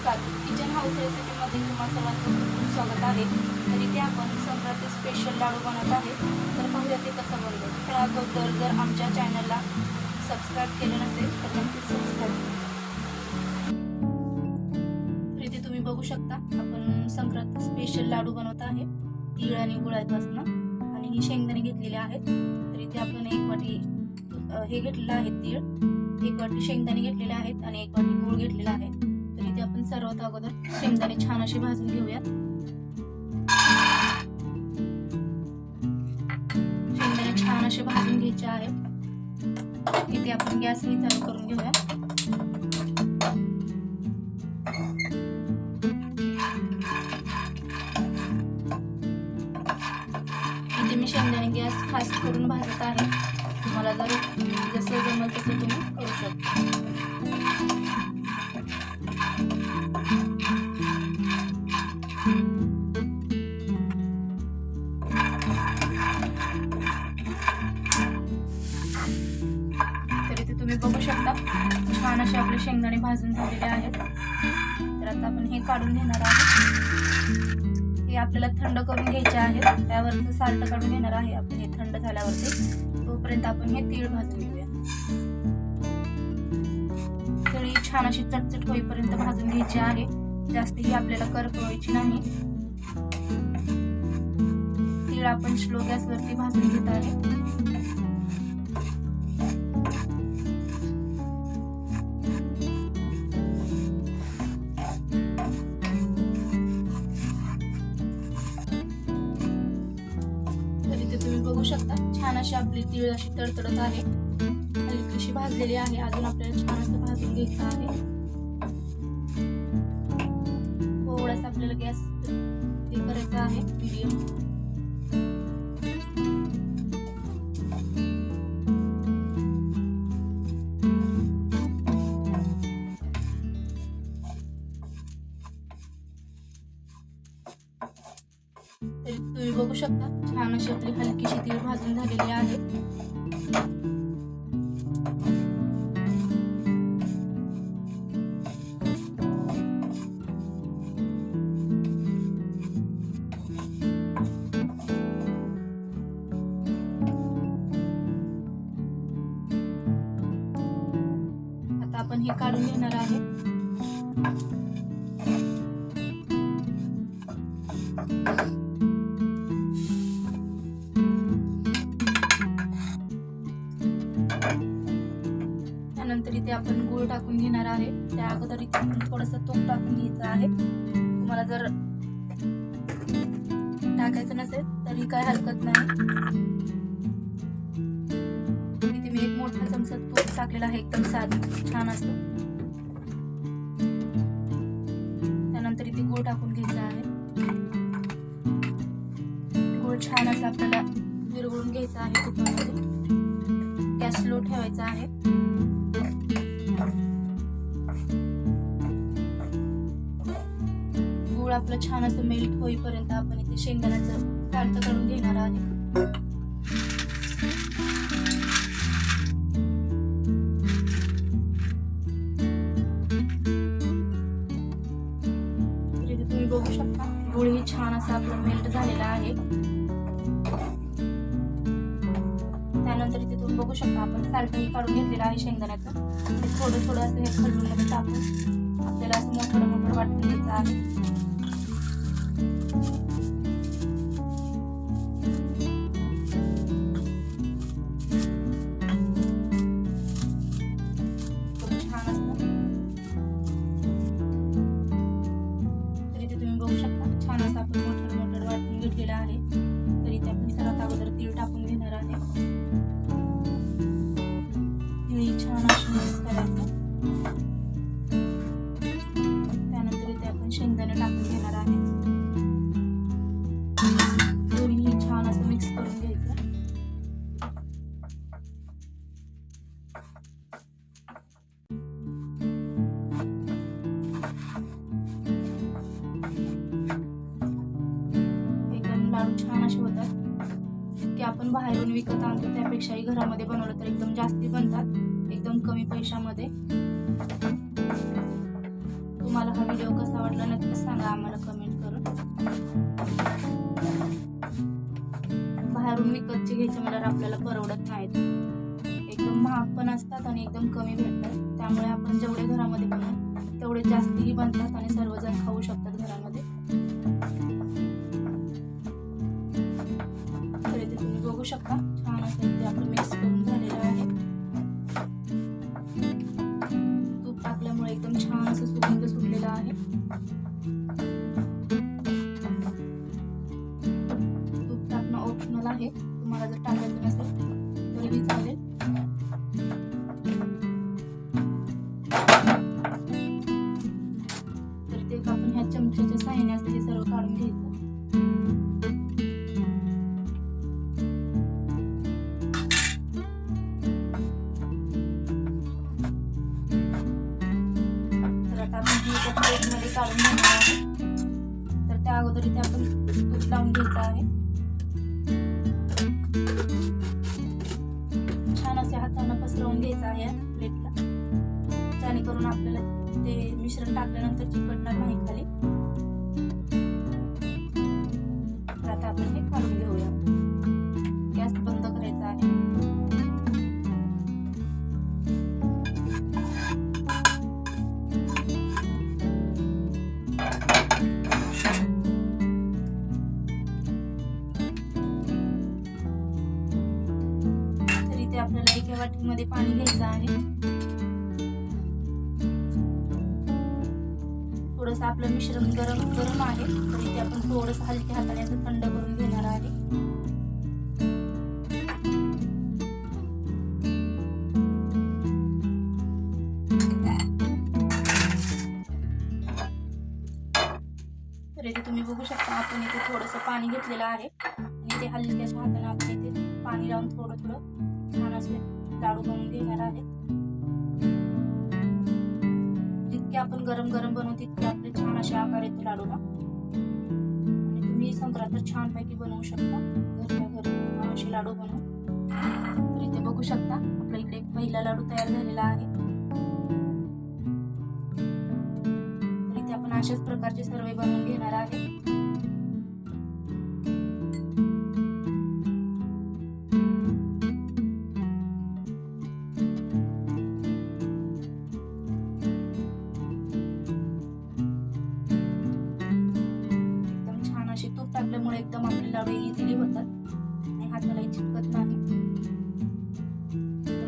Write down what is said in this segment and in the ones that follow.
नमस्कार. Kitchen house रेसिपीमध्ये तुम्हा सर्वांचं खूप खूप स्वागत आहे. तर इथे आपण संक्रांती स्पेशल लाडू बनवत आहे. तर पाहूया ते कसं बनवलं तर अगोदर जर आमच्या चॅनलला सबस्क्राईब केलं नसेल तर नक्कीच सबस्क्राईब तर इथे तुम्ही बघू शकता आपण संक्रांत स्पेशल लाडू बनवत आहे. तीळ आणि गुळापासनं. आणि ही शेंगदाणे घेतलेले आहेत. तर इथे आपण एक वाटी हे घेतलेलं आहे तीळ. एक वाटी शेंगदाणे घेतलेले आहेत आणि एक वाटी गूळ घेतलेला आहे. अगोदर शेंगदाणे छान असे भाजून घेऊयात. शेंगदाणे छान असे भाजून घ्यायचे आहेत. इथे आपण गॅस ही चालू करून घेऊया. इथे मी शेंगदाणे गॅस फास्ट करून भाजत आहे. तुम्हाला जर जसं जमत तसं तुम्ही करू शकता. तर इथे तुम्ही बघू शकता. छान असे आपले शेंगदाणे भाजून झालेले आहेत. तर आता आपण हे काढून घेणार आहोत. हे आपल्याला थंड करून घ्यायचे आहे त्यावरचं साल्ट काढून घेणार आहे आपण. हे थंड झाल्यावरती तोपर्यंत आपण हे तीळ भाजून घेऊया. तळी छान अशी चटचट होईपर्यंत भाजून घ्यायची आहे. जास्तीही आपल्याला करपवायची नाही. तीळ आपण स्लो गॅसवरती भाजून घेत आहे. तुम्ही बघू शकता छान अशी आपली तीळ अशी तडतडत आहे. हलकीशी भाजलेली आहे अजून आपल्याला छान असं भाजून घ्यायचं आहे. थोडासा आपल्याला गॅस हे करायचा आहे मिडियम तुम्ही बघू शकता छान अशी आपली हलकीशी तीळ भाजून झालेली आहे. आपण हे काढून घेणार आहे. त्यानंतर इथे आपण गूळ टाकून घेणार आहे. त्या अगोदर इथे थोडस थोडंसं तूप टाकून घ्यायचं आहे. तुम्हाला जर टाकायचं नसेल तरी काय हरकत नाही. इथे मी एक मोठा चमचा तूप टाकलेला आहे. एकदम साध छान असतं. त्यानंतर इथे गूळ टाकून घ्यायचा आहे. गूळ छान असं आपल्याला विरघळून घ्यायचा आहे तुपामध्ये गॅस स्लो ठेवायचा आहे. गूळ आपलं छान असं मेल्ट होईपर्यंत आपण इथे शेंगदाण्याचं साल्ट करून घेणार आहे. गुळही छान असा आपला मेल्ट झालेला आहे. त्यानंतर इथे तुम्ही बघू शकता आपण साल्टही काढून घेतलेलं आहे शेंगदाण्याचं. ते थोडं थोडं असं हे खलून टाकून आपल्याला असं मोठं मोठं वाटून घ्यायचं आहे. आपण बाहेरून विकत आणतो त्यापेक्षाही घरामध्ये बनवलं तर एकदम जास्ती बनतात एकदम कमी पैशामध्ये. तुम्हाला हा व्हिडिओ कसा वाटला नक्कीच सांगा आम्हाला कमेंट करून. बाहेरून विकतचे घ्यायचे म्हणल्यावर आपल्याला परवडत नाहीत. एकदम महाग पण असतात आणि एकदम कमी भेटतात. त्यामुळे आपण जेवढे घरामध्ये बनवू तेवढे जास्तीही बनतात आणि सर्वजण खाऊ शकतात घरामध्ये. शकता? छान असं ते. आपलं मिक्स करून झालेलं आहे. तूप टाकल्यामुळे एकदम छान असं सुगंध सुटलेला आहे. तूप टाकणं ऑप्शनल आहे. तुम्हाला जर टाकायचं नसेल तरीही चालेल. प्लेटमध्ये काढून घेणार आहे. तर त्या अगोदर इथे आपण तूप लावून घ्यायचं आहे. छान असे हातानं पसरवून घ्यायचं आहे या प्लेटला जेणेकरून आपल्याला ते मिश्रण टाकल्यानंतर चिकटणार नाही खाली. आपल्याला एका वाटीमध्ये पाणी घ्यायचं आहे. थोडंसं आपलं मिश्रण गरम गरम आहे. तर इथे आपण थोडंसं हलक्या हाताने असं थंड करून घेणार आहे. तर इथे तुम्ही बघू शकता आपण इथे थोडंसं पाणी घेतलेलं आहे. आणि ते हलक्याच्या हाताने आपण इथे पाणी लावून थोडं थोडं छान असे लाडू बनवून घेणार आहे जितके आपण गरम गरम बनवू तितके आपले छान असे आकार येतो लाडूला. आणि तुम्ही संक्रांत छानपैकी बनवू शकता. घरच्या घरी असे लाडू बनवू. तर इथे बघू शकता आपल्या इकडे पहिला लाडू तयार झालेला आहे. तर इथे आपण अशाच प्रकारचे सर्व बनवून घेणार आहे. तूप एकदम आपले लाडू इझिली होतात. आणि हातालाही चिटकत नाही.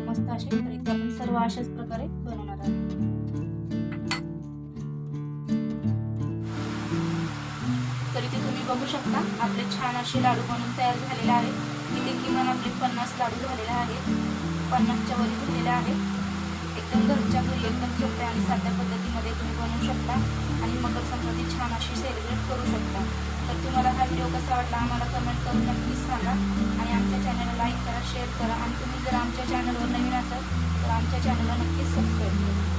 मस्त असे तर इथे आपण सर्व अशाच प्रकारे बनवणार आहोत. तर इथे तुम्ही बघू शकता आपले छान असे लाडू बनवून तयार झालेले आहेत. इथे किमान आपले पन्नास लाडू झालेले आहेत. पन्नासच्या वरी झालेले आहेत. एकदम घरच्या घरी एकदम सोप्या आणि साध्या पद्धतीमध्ये तुम्ही बनवू शकता. आणि मकर संक्रांती छान अशी सेलिब्रेट करू शकता. तर तुम्हाला हा व्हिडिओ कसा वाटला आम्हाला कमेंट करून नक्कीच सांगा. आणि आमच्या चॅनलला लाईक करा शेअर करा. आणि तुम्ही जर आमच्या चॅनलवर नवीन असाल तर आमच्या चॅनलला नक्कीच सबस्क्राईब करा.